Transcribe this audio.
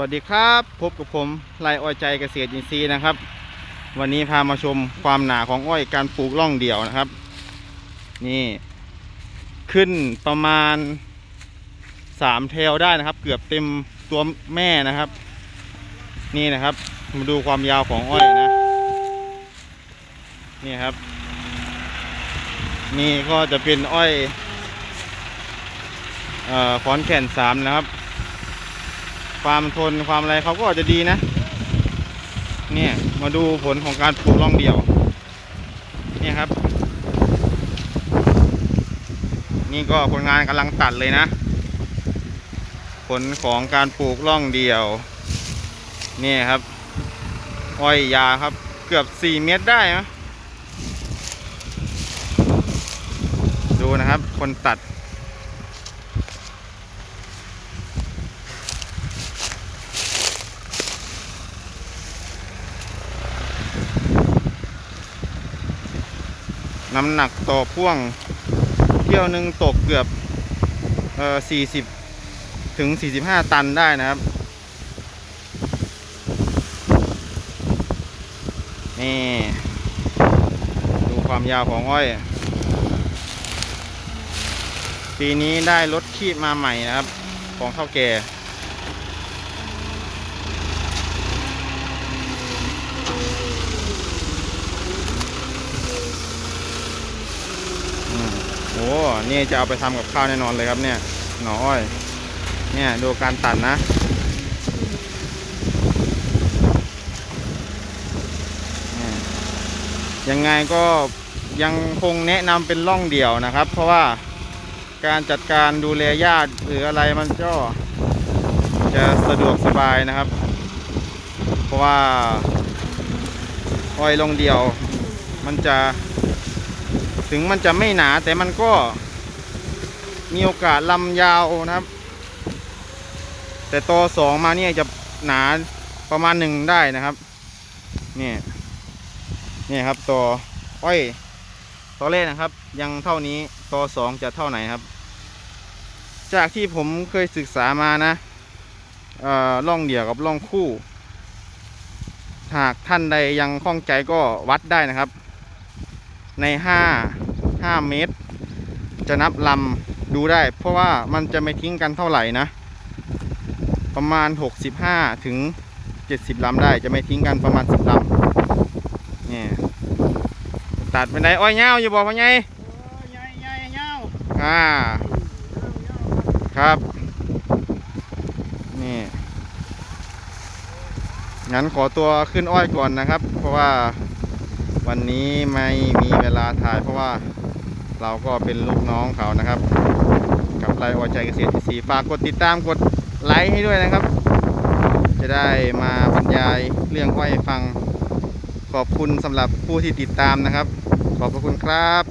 วัสดีครับพบกับผมไลอ้อยใจเกษตรอินทรีย์นะครับ วันนี้พามาชมความหนาของอ้อยการปลูกร่องเดี่ยวนะครับ นี่ ขึ้นประมาณสามเทลได้นะครับ เกือบเต็มตัวแม่นะครับ นี่นะครับ มาดูความยาวของอ้อยนะ นี่ครับ นี่ก็จะเป็นอ้อยออขอนแก่นสามนะครับ ความทนความอะไรเขาก็จะดีนะ เนี่ยมาดูผลของการปลูกร่องเดี่ยว เนี่ยครับ นี่ก็คนงานกำลังตัดเลยนะ ผลของการปลูกร่องเดี่ยว เนี่ยครับ อ้อยยาครับเกือบ 4 เมตรได้นะดูนะครับ คนตัด น้ำหนักต่อพ่วงเที่ยวหนึ่งตกเกือบเอ่อ40 ถึง 45 ตันได้นะครับ นี่ ดูความยาวของอ้อย ปีนี้ได้รถขีดมาใหม่นะครับ ของเท่าแก่ อืมโอ้ นี่จะเอาไปทำกับข้าวแน่นอนเลยครับเนี่ย หน่ออ้อย เนี่ยดูการตัดนะ ยังไงก็ยังคงแนะนำเป็นร่องเดี่ยวนะครับ เพราะว่าการจัดการดูแลญาติหรืออะไรมันก็จะสะดวกสบายนะครับ เพราะว่าอ้อยลงเดี่ยวมันจะ ถึงมันจะไม่หนาแต่มันก็มีโอกาสลำยาวนะครับ แต่ตอสองมาเนี่ยจะหนาประมาณหนึ่งได้นะครับนี่นี่ครับตออ้อยตอแรกนะครับ ยังเท่านี้ตอสองจะเท่าไหนครับ จากที่ผมเคยศึกษามานะอ่อล่องเดี่ยวกับล่องคู่ หากท่านใดยังข้องใจก็วัดได้นะครับ ในห้าห้าเมตร จะนับลำดูได้ เพราะว่ามันจะไม่ทิ้งกันเท่าไหร่นะ ประมาณ 65 ถึง 70ลำได้จะไม่ทิ้งกันประมาณ 10ลำเนี่ยตัดเป็นไดอ้อยเงาอยู่บอกพ่อไงใหญ่ใหญ่เงาอ่าครับ นี่ งั้นขอตัวขึ้นอ้อยก่อนนะครับ เพราะว่า วันนี้ไม่มีเวลาถ่ายเพราะว่าเราก็เป็นลูกน้องเขานะครับ กับไลฟ์อใจเกษตรสีฝากกดติดตามกดไลค์ให้ด้วยนะครับ จะได้มาบรรยายเรื่องอ้อยฟัง ขอบคุณสำหรับผู้ที่ติดตามนะครับ ขอบพระคุณครับ